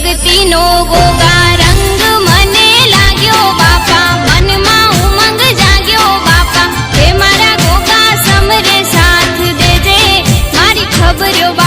ભક્તિનો ગોગા રંગ મને લાગ્યો બાપા. મનમાં ઉમંગ જાગ્યો બાપા. હે મારા ગોગા સમરે સાથ દેજે. મારી ખબર